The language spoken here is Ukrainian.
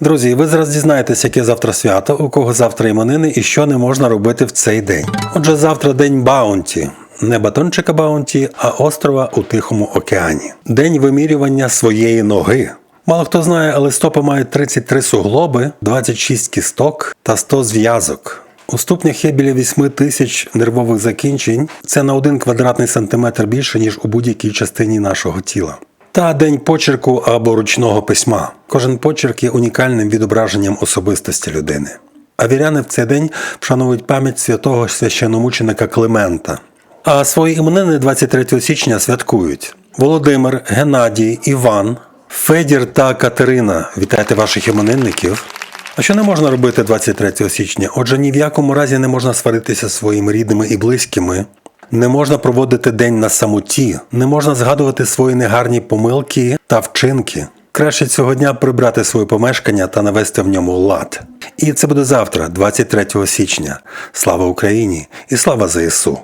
Друзі, ви зараз дізнаєтесь, яке завтра свято, у кого завтра іменини і що не можна робити в цей день. Отже, завтра день Баунті. Не батончика Баунті, а острова у Тихому океані. День вимірювання своєї ноги. Мало хто знає, але стопи мають 33 суглоби, 26 кісток та 100 зв'язок. У ступнях є біля 8 тисяч нервових закінчень. Це на 1 квадратний сантиметр більше, ніж у будь-якій частині нашого тіла. Та день почерку або ручного письма. Кожен почерк є унікальним відображенням особистості людини. А віряни в цей день вшановують пам'ять святого священомученика Климента. А свої іменини 23 січня святкують Володимир, Геннадій, Іван, Федір та Катерина. Вітайте ваших іменинників. А що не можна робити 23 січня? Отже, ні в якому разі не можна сваритися зі своїми рідними і близькими. Не можна проводити день на самоті, не можна згадувати свої негарні помилки та вчинки. Краще цього дня прибрати своє помешкання та навести в ньому лад. І це буде завтра, 23 січня. Слава Україні і слава ЗСУ!